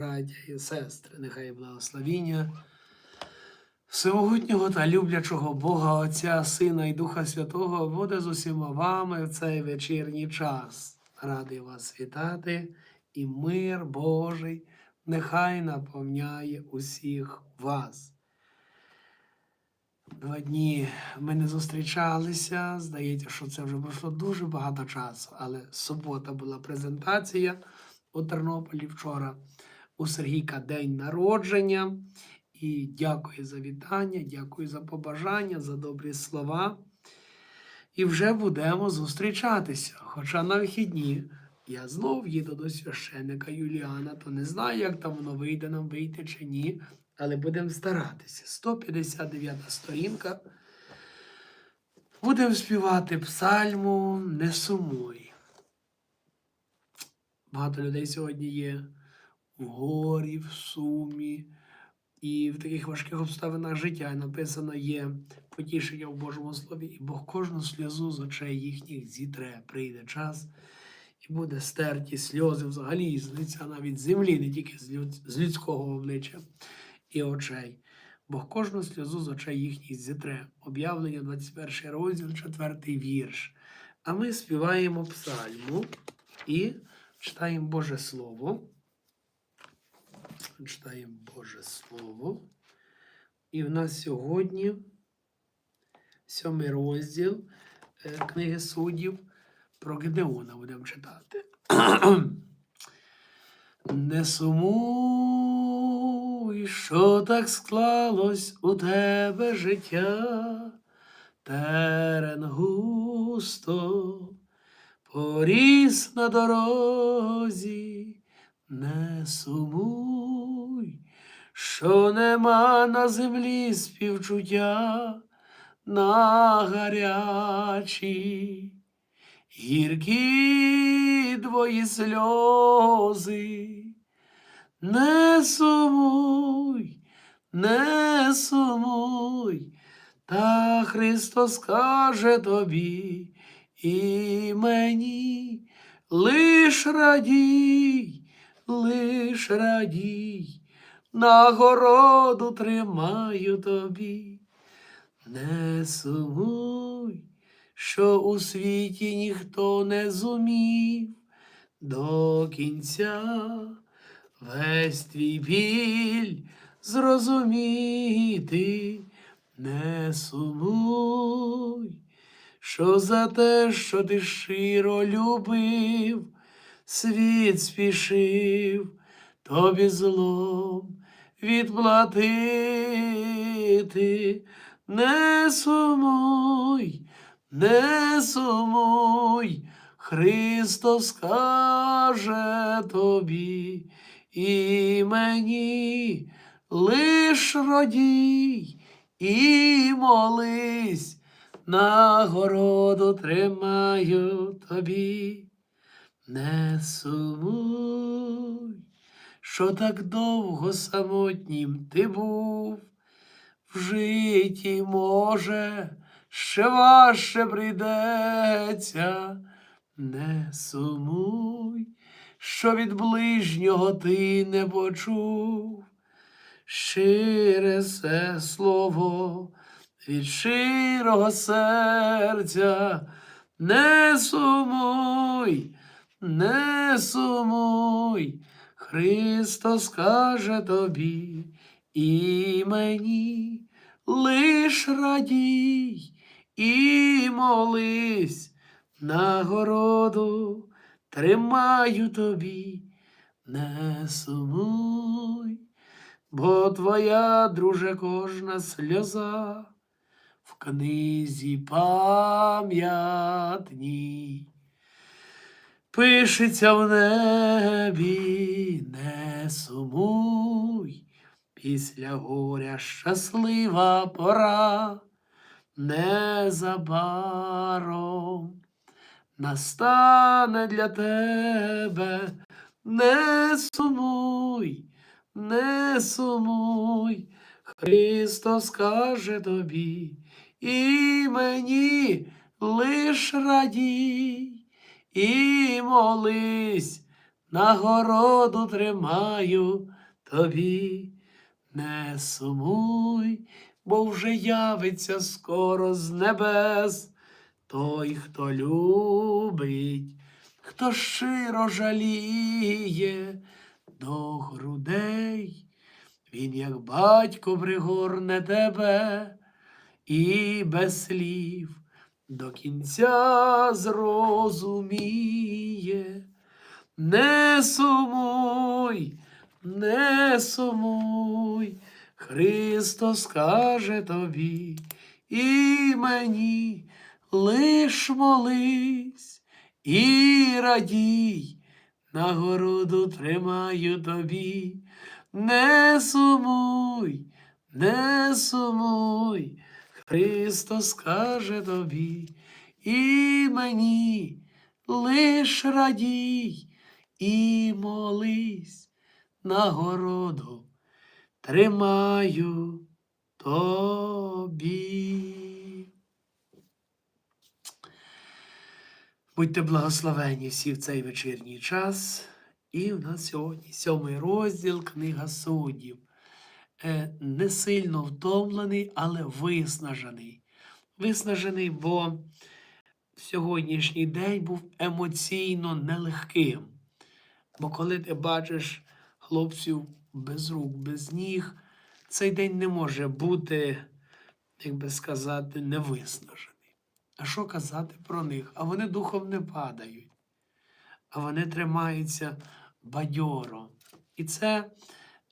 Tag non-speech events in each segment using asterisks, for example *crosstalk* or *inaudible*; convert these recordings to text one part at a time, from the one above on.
браття і сестри, нехай благословіння всемогутнього та люблячого Бога Отця, Сина і Духа Святого буде з усіма вами в цей вечірній час. Радий вас вітати, і мир Божий нехай наповняє усіх вас. Два дні ми не зустрічалися. Здається, що це вже пройшло дуже багато часу, але субота була презентація у Тернополі вчора. У Сергійка день народження. І дякую за вітання, дякую за побажання, за добрі слова. І вже будемо зустрічатися. Хоча на вихідні я знов їду до священника Юліана, то не знаю, як там воно вийде нам вийти чи ні, але будемо старатися. 159 сторінка. Будемо співати псальму Не сумуй. Багато людей сьогодні є в горі, в сумі. І в таких важких обставинах життя написано є потішення в Божому Слові, і Бог кожну сльозу з очей їхніх зітре, прийде час, і буде стерті сльози взагалі з лиця навіть землі, не тільки з, люд... з людського обличчя і очей. Бог кожну сльозу з очей їхніх зітре. Об'явлення 21 розділ, 4 вірш. А ми співаємо псальму і читаємо Боже Слово читаємо Боже Слово. І в нас сьогодні сьомий розділ е, книги суддів про Гедеона будемо читати. *clears throat* Не сумуй, що так склалось у тебе життя, терен густо, поріс на дорозі. Не сумуй, що нема на землі співчуття на гарячі, гіркі твої сльози, не сумуй, не сумуй, та Христос каже тобі і мені. Лиш радій лиш радій, нагороду тримаю тобі, не сумуй, що у світі ніхто не зумів. До кінця весь твій біль зрозуміти, не сумуй, що за те, що ти щиро любив світ спішив тобі злом відплатити, не сумуй, не сумуй, Христос каже тобі і мені лиш радій і молись, нагороду тримаю тобі. Не сумуй, що так довго самотнім ти був, в житті, може, ще важче прийдеться, не сумуй, що від ближнього ти не почув, щире се слово від щирого серця, не сумуй. Не сумуй, Христос каже тобі і мені. Лиш радій і молись, нагороду тримаю тобі, не сумуй, бо твоя, друже, кожна сльоза в книзі пам'ятній пишеться в небі, не сумуй, після горя щаслива пора, незабаром настане для тебе, не сумуй, не сумуй, Христос каже тобі і мені лиш радій і молись, нагороду тримаю тобі. Не сумуй, бо вже явиться скоро з небес той, хто любить, хто щиро жаліє до грудей. Він, як батько, пригорне тебе і без слів до кінця зрозуміє. Не сумуй, не сумуй, Христос каже тобі і мені лиш молись і радій, нагороду тримаю тобі. Не сумуй, не сумуй, Христос каже тобі і мені лиш радій і молись, нагороду тримаю тобі. Будьте благословені всі в цей вечірній час. І в нас сьогодні сьомий розділ Книга Суддів. Е, Не сильно втомлений, але виснажений. Виснажений, бо сьогоднішній день був емоційно нелегким. Бо коли ти бачиш хлопців без рук, без ніг, цей день не може бути, як би сказати, невиснажений. А що казати про них? А вони духом не падають, а вони тримаються бадьоро. І це,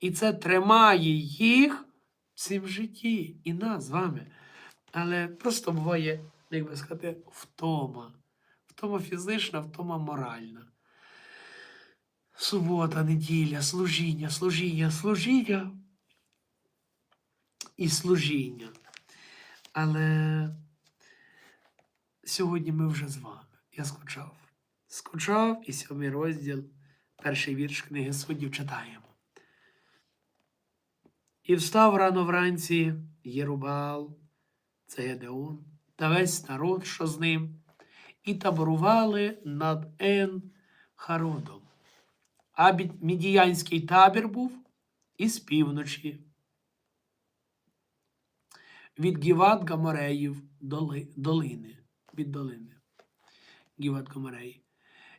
і це тримає їх в цім житті і нас з вами. Але просто буває, як би сказати, втома. Втома фізична, втома моральна. Субота, неділя, служіння, служіння, служіння і служіння. Але сьогодні ми вже з вами. Я скучав. Скучав і сьомий розділ, перший вірш книги суддів читаємо. І встав рано вранці Єрубал, це Гедеон, та весь народ, що з ним, і таборували над Ен Хародом. А мідіянський табір був із півночі. Від Гіват Гамореїв доли, долини, від долини. Гіват Гамореї.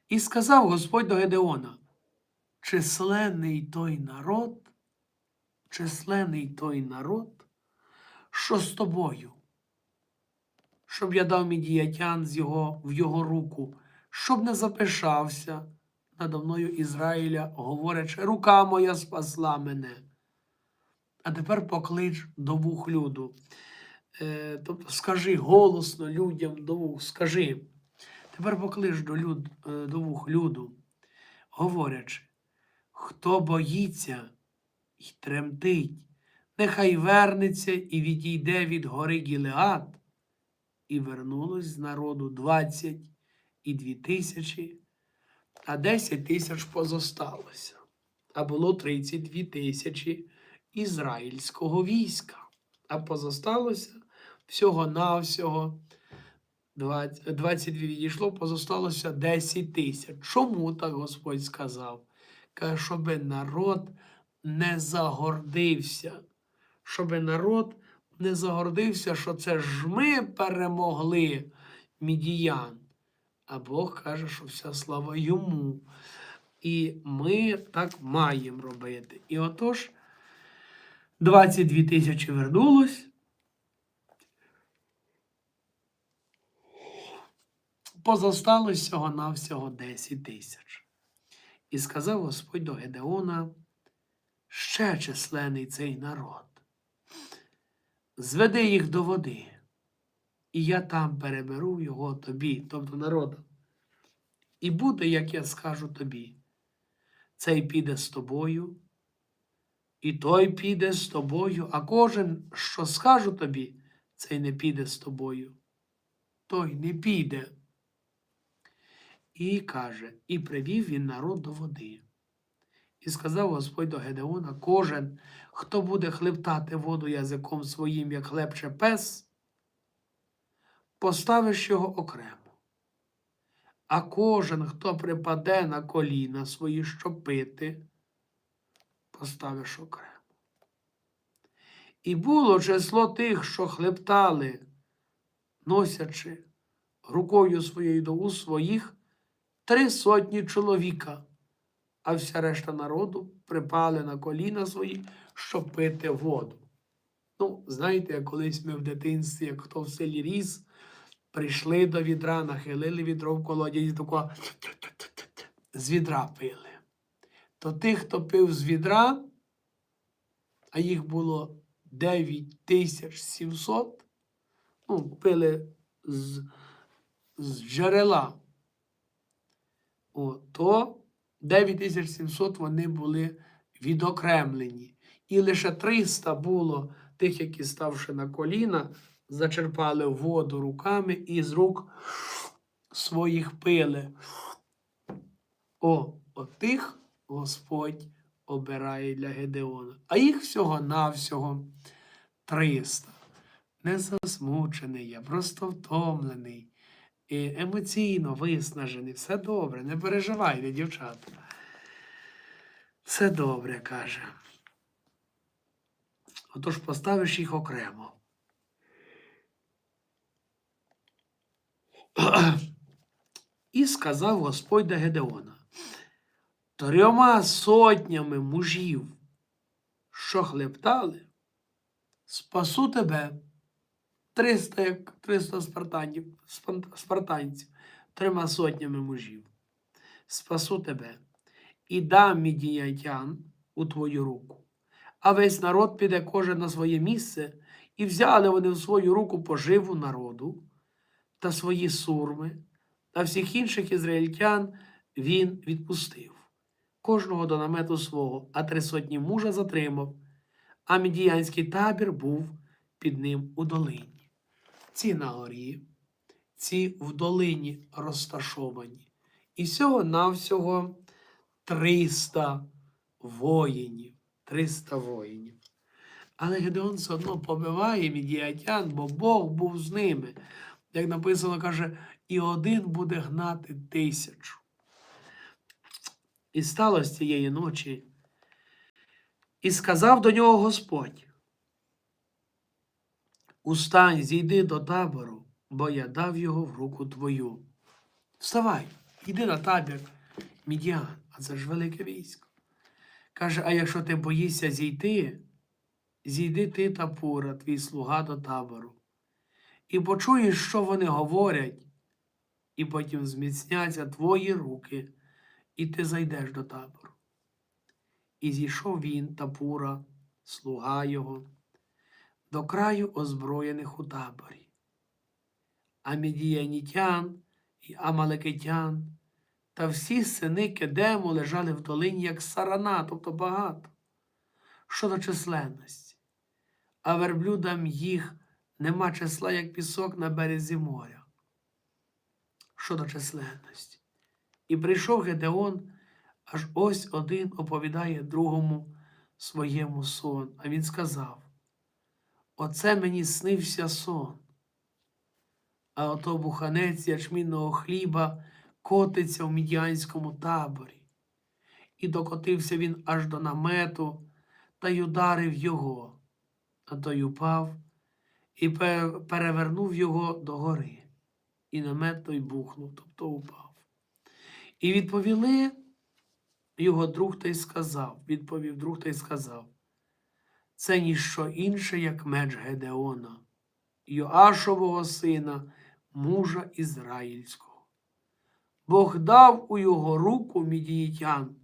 І сказав Господь до Гедеона: численний той народ, численний той народ, що з тобою, щоб я дав мідіятян з його, в його руку, щоб не запишався надо мною Ізраїля, говорячи, рука моя спасла мене. А тепер поклич до вух люду. Е, тобто скажи голосно людям до вух, скажи. Тепер поклич до, люд, е, до вух люду, говорячи, хто боїться й тремтить, нехай вернеться і відійде від гори Гілеад. І вернулось з народу двадцять і дві тисячі, а десять тисяч позосталося. А було тридцять дві тисячі ізраїльського війська. А позосталося всього-навсього 20 22 відійшло, позосталося 10 тисяч. Чому так Господь сказав? Каже, щоб народ не загордився, щоб народ не загордився, що це ж ми перемогли мідіян. А Бог каже, що вся слава йому. І ми так маємо робити. І отож, 22 тисячі вернулось. Позосталось всього-навсього 10 тисяч. І сказав Господь до Гедеона, ще численний цей народ. Зведи їх до води, і я там переберу його тобі, тобто народу. І буде, як я скажу тобі. Цей піде з тобою, і той піде з тобою, а кожен, що скажу тобі, цей не піде з тобою. Той не піде. І каже, і привів він народ до води. Сказав Господь до Гедеона: кожен, хто буде хлептати воду язиком своїм, як хлебче пес, поставиш його окремо. а кожен, хто припаде на коліна свої, щоб пити, поставиш окремо. І було число тих, що хлептали, носячи рукою своєю до уст своїх, три сотні чоловіка, а вся решта народу припали на коліна свої, щоб пити воду. Ну, знаєте, як колись ми в дитинстві, як хто в селі ріс, прийшли до відра, нахилили відро в колодязі, тако з відра пили. То тих, хто пив з відра, а їх було 9700, ну, пили з, з джерела, О, то 9700 вони були відокремлені. І лише 300 було тих, які ставши на коліна, зачерпали воду руками і з рук своїх пили. О, отих Господь обирає для Гедеона. А їх всього-навсього 300. Не засмучений я, просто втомлений. І емоційно виснажений. Все добре, не переживайте, дівчата. Все добре, каже. Отож поставиш їх окремо. І сказав Господь до Гедеона, трьома сотнями мужів, що хлептали, спасу тебе, 300, як 300 спартанів, спартанців, трьома сотнями мужів. Спасу тебе і дам мідіятян у твою руку. А весь народ піде кожен на своє місце, і взяли вони в свою руку поживу народу та свої сурми, та всіх інших ізраїльтян він відпустив, кожного до намету свого, а три сотні мужа затримав, а мідіянський табір був під ним у долині. Ці на горі, ці в долині розташовані. І всього навсього 300 воїнів. 300 воїнів. Але Гедеон все одно побиває мідіатян, бо Бог був з ними. Як написано, каже, і один буде гнати тисячу. І сталося цієї ночі. І сказав до нього Господь: Устань, зійди до табору, бо я дав його в руку твою. Вставай, йди на табір, Мідіан, а це ж велике військо. Каже, а якщо ти боїшся зійти, зійди ти та пура, твій слуга до табору, і почуєш, що вони говорять, і потім зміцняться твої руки, і ти зайдеш до табору. І зійшов він та пура, слуга його, до краю озброєних у таборі. А мідіянітян і амалекитян та всі сини Кедему лежали в долині, як сарана, тобто багато, щодо численності, а верблюдам їх нема числа, як пісок на березі моря. Щодо численності. І прийшов Гедеон, аж ось один оповідає другому своєму сон. А він сказав: Оце мені снився сон. А ото буханець ячмінного хліба котиться в мідіанському таборі. І докотився він аж до намету та й ударив його, а той упав і перевернув його догори. І намет той бухнув, тобто упав. І відповіли його друг та й сказав, відповів друг та й сказав, це ніщо інше, як меч Гедеона, Йоашового сина, мужа Ізраїльського. Бог дав у його руку мідіїтян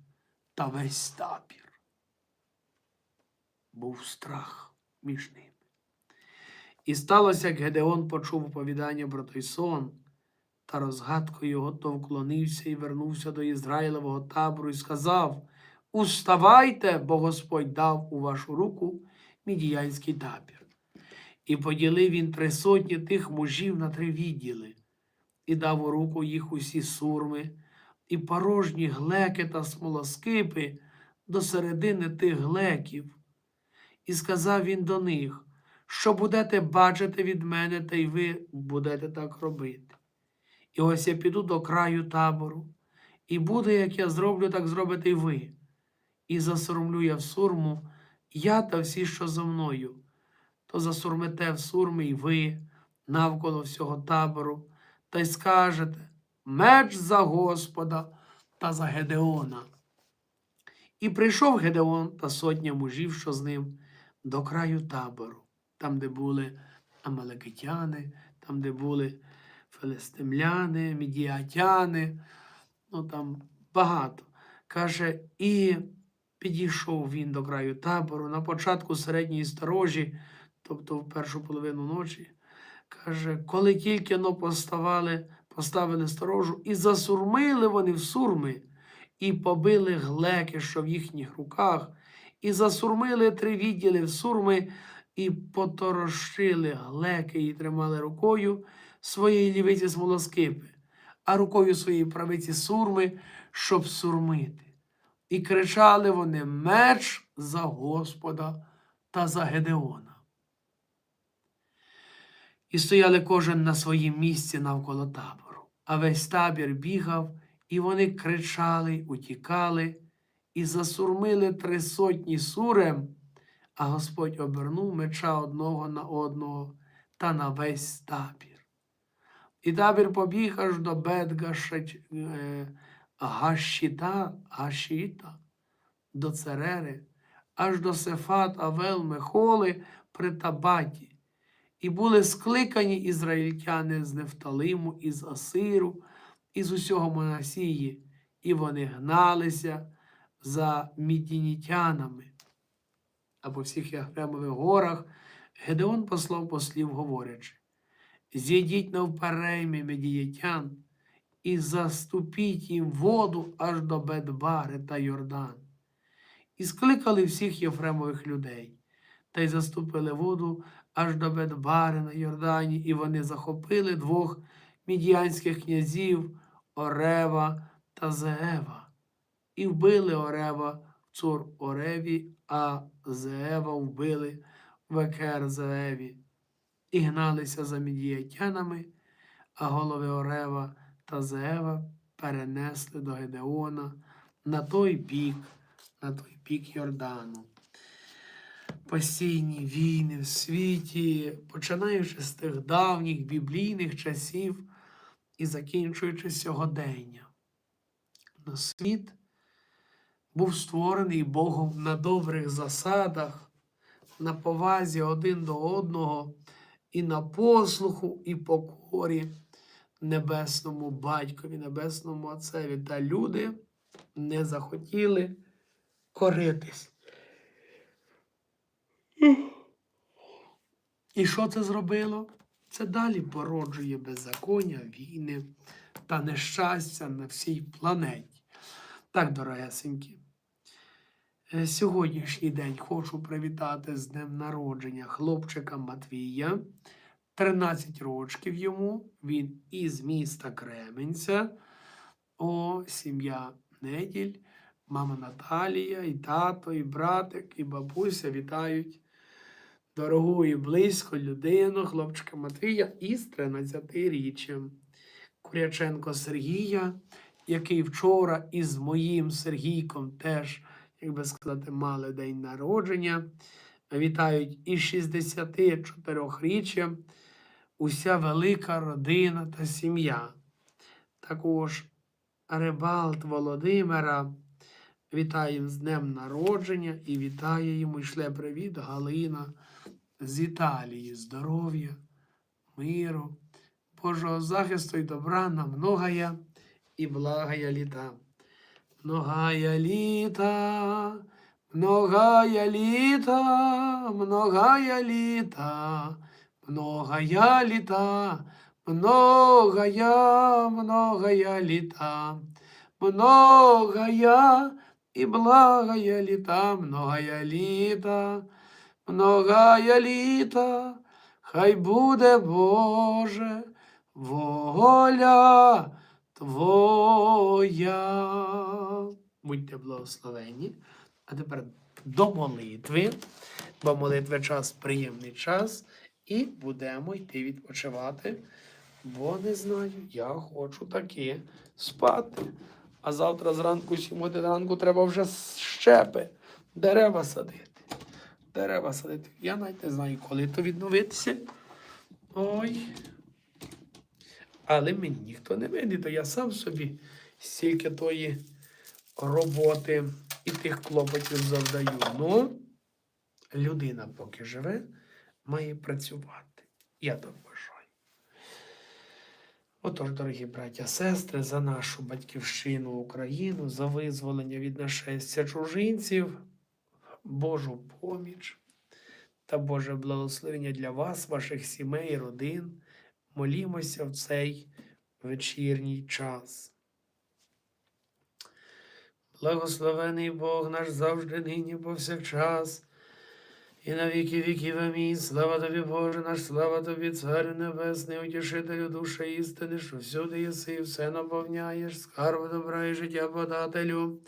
та весь табір. Був страх між ними. І сталося, як Гедеон почув оповідання про той сон, та розгадку його, то вклонився і вернувся до Ізраїлевого табору і сказав: Уставайте, бо Господь дав у вашу руку мідіянський табір. І поділив він три сотні тих мужів на три відділи, і дав у руку їх усі сурми, і порожні глеки та смолоскипи до середини тих глеків. І сказав він до них, що будете бачити від мене, та й ви будете так робити. І ось я піду до краю табору, і буде, як я зроблю, так зробите й ви. І засоромлю я в сурму, я та всі, що зо мною, то засурмите в сурми й ви навколо всього табору, та й скажете меч за Господа та за Гедеона. І прийшов Гедеон та сотня мужів, що з ним, до краю табору, там, де були амалекитяни, там, де були филистимляни, мідіатяни, ну там багато. Каже, і підійшов він до краю табору на початку середньої сторожі, тобто в першу половину ночі. Каже, коли тільки но поставали, поставили сторожу, і засурмили вони в сурми, і побили глеки, що в їхніх руках, і засурмили три відділи в сурми, і поторощили глеки, і тримали рукою своєї лівиці смолоскипи, а рукою своєї правиці сурми, щоб сурмити. І кричали вони меч за Господа та за Гедеона. І стояли кожен на своїм місці навколо табору, а весь табір бігав, і вони кричали, утікали, і засурмили три сотні сурем, а Господь обернув меча одного на одного та на весь табір. І табір побіг аж до Бетгашеч, е, Гашіта, Гашіта, до Церери, аж до Сефат Авел Мехоли при Табаті. І були скликані ізраїльтяни з Нефталиму, із Асиру, із усього Монасії, і вони гналися за мідінітянами. А по всіх Ягремових горах Гедеон послав послів, говорячи: Зійдіть навперейми медієтян і заступіть їм воду аж до Бетбари та Йордан. І скликали всіх Єфремових людей, та й заступили воду аж до Бетбари на Йордані, і вони захопили двох мідіянських князів Орева та Зеева, і вбили Орева в цур Ореві, а Зеева вбили в Екер Зееві, і гналися за мідіятянами, а голови Орева та Зеева перенесли до Гедеона на той бік, на той бік Йордану постійні війни в світі, починаючи з тих давніх біблійних часів і закінчуючи сьогодення. На світ був створений Богом на добрих засадах, на повазі один до одного і на послуху і покорі небесному батькові, небесному Отцеві. Та люди не захотіли коритись. І що це зробило? Це далі породжує беззаконня, війни та нещастя на всій планеті. Так, дорогесенькі, е, сьогоднішній день хочу привітати з днем народження хлопчика Матвія. 13 років йому. Він із міста Кременця. О, сім'я Неділь, мама Наталія, і тато, і братик, і бабуся вітають дорогу і близько людину, хлопчика Матвія із 13-річчям. Куряченко Сергія, який вчора із моїм Сергійком теж, як би сказати, мали день народження. Вітають із 64-річчям уся велика родина та сім'я. Також Рибалт Володимира вітає з днем народження і вітає йому, і шле привіт Галина з Італії, здоров'я, миру, Божого захисту і добра на многая і благая літа. Многая літа, многая літа, многая літа, многая літа, многая, многая літа, многая і благая літа, многая літа, многая літа, хай буде Боже воля Твоя. Будьте благословені. А тепер до молитви, бо молитва час приємний час, і будемо йти відпочивати Бо не знаю, я хочу таки спати. А завтра зранку, 7 годин ранку, треба вже щепи, дерева садити. Дерева садити. Я навіть не знаю, коли то відновитися. Ой. Але мені ніхто не винен, то я сам собі стільки тої роботи і тих клопотів завдаю. Ну, людина, поки живе, має працювати. Я так. Отож, дорогі браття, сестри, за нашу батьківщину Україну, за визволення від нашестя чужинців, Божу поміч та Боже благословення для вас, ваших сімей, родин. Молімося в цей вечірній час. Благословений Бог наш завжди нині повсякчас. І на віки віків амінь. Слава тобі, Боже наш, слава тобі, Царю Небесний, утішителю душі істини, що всюди єси, і все наповняєш, скарбу добра і життя подателю.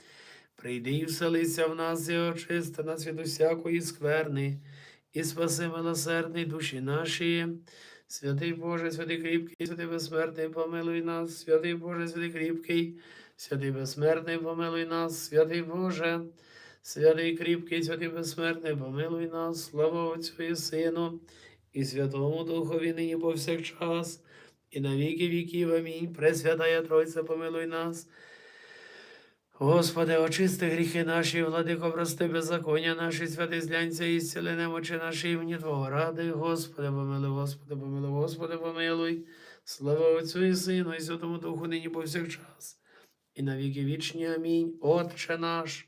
Прийди і вселися в нас, і очисти нас від усякої скверни, і спаси милосердний душі наші. Святий Боже, святий кріпкий, святий безсмертний, помилуй нас, святий Боже, святий кріпкий, святий безсмертний, помилуй нас, святий Боже. Святий кріпкий, святий безсмертний, помилуй нас, слава Отцю і Сину, і Святому Духові нині повсякчас, і на віки віків. Амінь. Пресвятая Тройця, помилуй нас. Господи, очисти гріхи наші, владико, прости беззаконня наші, святий злянця і зціли немочі наші імені Твого ради, Господи, помилуй, Господи, помилуй, Господи, помилуй. Слава Отцю і Сину, і Святому Духу нині повсякчас, і на віки вічні. Амінь. Отче наш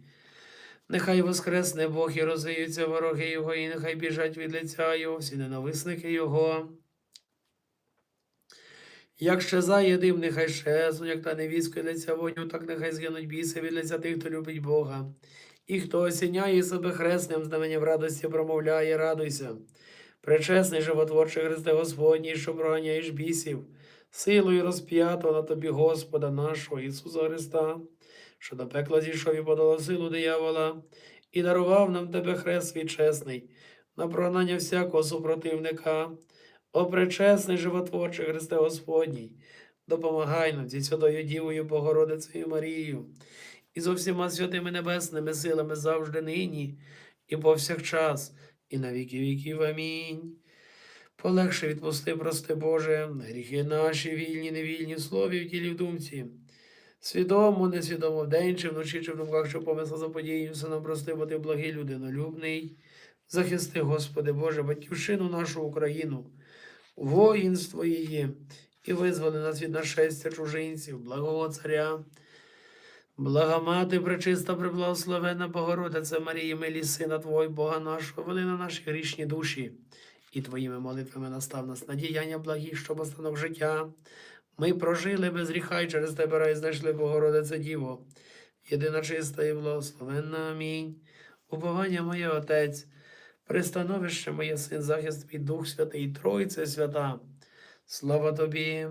Нехай воскресне Бог і розвіються вороги Його, і нехай біжать від лиця Його, всі ненависники Його. Як щезає дим, нехай щезнуть, як та невістка від лиця вогню, так нехай згинуть біси від лиця тих, хто любить Бога. І хто осіняє себе хресним знаменням радості, промовляє, радуйся. Пречесний животворчий Христе Господній, що проганяєш бісів, силою розп'ятого на тобі Господа нашого Ісуса Христа що до пекла зійшов і подала силу диявола, і дарував нам тебе хрест свій чесний, на прогнання всякого супротивника, О пречесний животворчий Христе Господній, допомагай нам зі святою Дівою Богородицею Марією, і зо всіма святими небесними силами завжди нині, і повсякчас, і на віки віків. Амінь. Полегше відпусти, прости Боже, гріхи наші, вільні, невільні, в слові, в тілі в думці. Свідомо, несвідомо, вдень чи вночі, чи в думках, що помисла за подією, все нам прости, бо ти благий людинолюбний. Захисти, Господи Боже, батьківщину нашу Україну, воїнство її, і визволи нас від нашестя чужинців, благого царя, блага мати, пречиста, преблагословена Богородиця Марії, милі Сина Твого, Бога нашого, вели на наші грішні душі, і Твоїми молитвами настав нас на діяння благі, щоб останок життя. Ми прожили без гріха і через тебе рай знайшли Богородице Діво, єдина чиста і благословенна. Амінь. Уповання моє Отець, пристановище моє син, захист твій Дух Святий, Тройце свята. Слава тобі.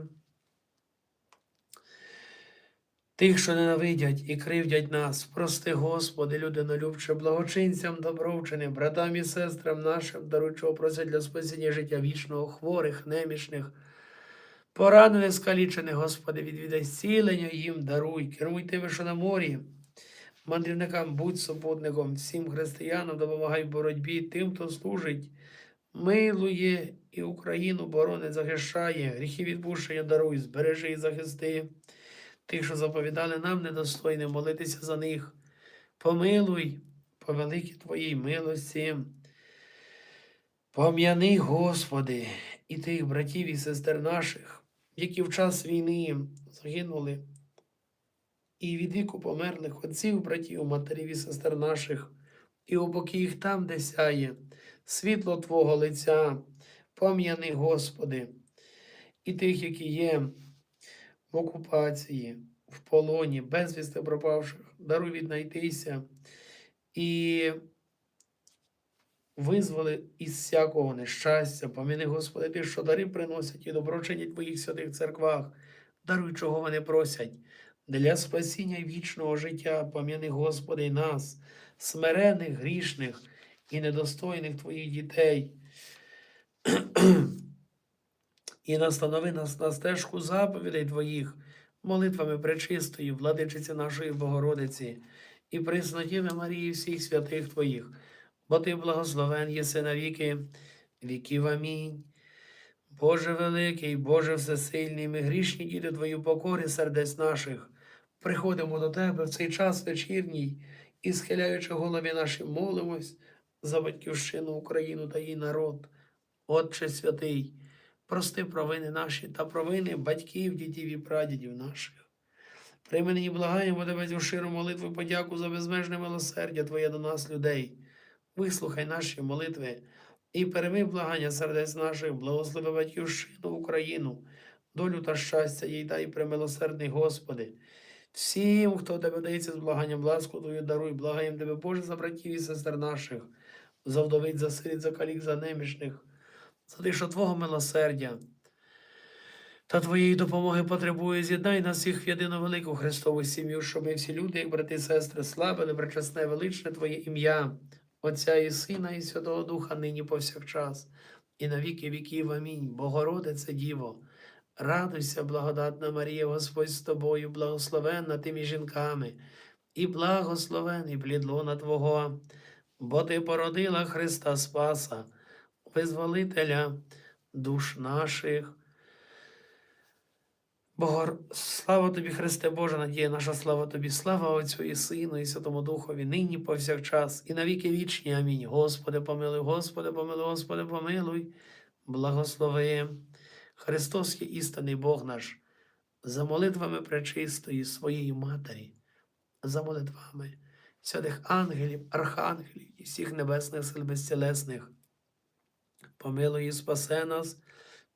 Тих, що ненавидять і кривдять нас, прости, Господи, людинолюбче, благочинцям, добровченим, братам і сестрам нашим, даруй, чого просять для спасіння життя вічного, хворих, немічних. Поранених, скалічених, Господи, відвідай зцілення їм даруй, керуй тими, що на морі, мандрівникам будь супутником, всім християнам допомагай в боротьбі, тим, хто служить, милує і Україну боронить, захищає, гріхи відпущення даруй, збережи і захисти, тих, що заповідали нам недостойним, молитися за них. Помилуй по великій Твоїй милості. Пом'яни, Господи, і тих братів і сестер наших які в час війни загинули, і від віку померлих отців, братів, матерів і сестер наших, і обоки їх там, де сяє, світло Твого лиця, пом'яни, Господи, і тих, які є в окупації, в полоні, безвісти пропавших, даруй віднайтися і визволи із всякого нещастя. Поміни, Господи, ти, що дари приносять і добро чинять в Твоїх святих церквах. Даруй, чого вони просять. Для спасіння вічного життя пом'яни, Господи, нас, смирених, грішних і недостойних Твоїх дітей. І настанови нас на стежку заповідей Твоїх, молитвами пречистої, владичиці нашої Богородиці, і приснотіми Марії всіх святих Твоїх, бо Ти благословен єси навіки, віків амінь. Боже великий, Боже всесильний, ми грішні діти Твої покори сердець наших, приходимо до Тебе в цей час вечірній і, схиляючи голові наші, молимось за батьківщину Україну та її народ. Отче святий, прости провини наші та провини батьків, дітів і прадідів наших. Прийми нині благаємо тебе цю щиру молитву подяку за безмежне милосердя Твоє до нас, людей. Вислухай наші молитви і перемий благання сердець наших, благослови батьківщину Україну, долю та щастя їй дай премилосердний Господи. Всім, хто тебе дається з благанням, ласку Твою даруй, благаєм тебе, Боже, за братів і сестер наших, за вдовиць, за сиріт, за калік, за немічних, за тих, що Твого милосердя та Твоєї допомоги потребує, з'єднай нас всіх в єдину велику Христову сім'ю, щоб ми всі люди, як брати і сестри, славили пречесне величне Твоє ім'я, Отця і Сина, і Святого Духа, нині повсякчас, і на віки віків. Амінь. Богородице Діво, радуйся, благодатна Марія, Господь з тобою, благословенна ти між жінками, і благословений плід лона Твого, бо Ти породила Христа Спаса, визволителя душ наших. Богор... Слава тобі, Христе Боже, надія наша, слава тобі, слава Отцю і Сину, і Святому Духові, нині повсякчас, і на віки вічні. Амінь. Господи, помилуй, Господи, помилуй, Господи, помилуй, благослови. Христос є істинний Бог наш, за молитвами пречистої своєї Матері, за молитвами святих ангелів, архангелів і всіх небесних сил безцілесних. Помилуй і спасе нас,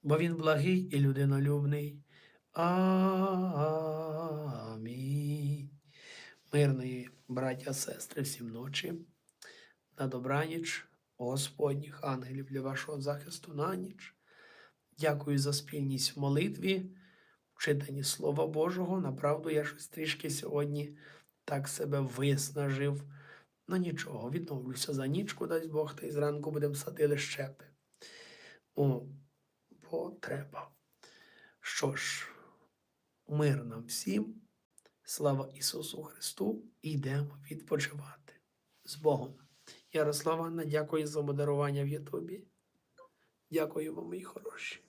бо Він благий і людинолюбний. Амінь. Мирної, браття, сестри, всім ночі. На добраніч, Господніх ангелів для вашого захисту на ніч. Дякую за спільність в молитві, в читанні Слова Божого. Направду, я щось трішки сьогодні так себе виснажив. Ну нічого, відновлюся за нічку, дасть Бог, та й зранку будемо садили щепи. О, бо треба. Що ж, мир нам всім, слава Ісусу Христу, йдемо відпочивати з Богом. Ярослава дякую за модерування в Ютубі. Дякую вам, мої хороші.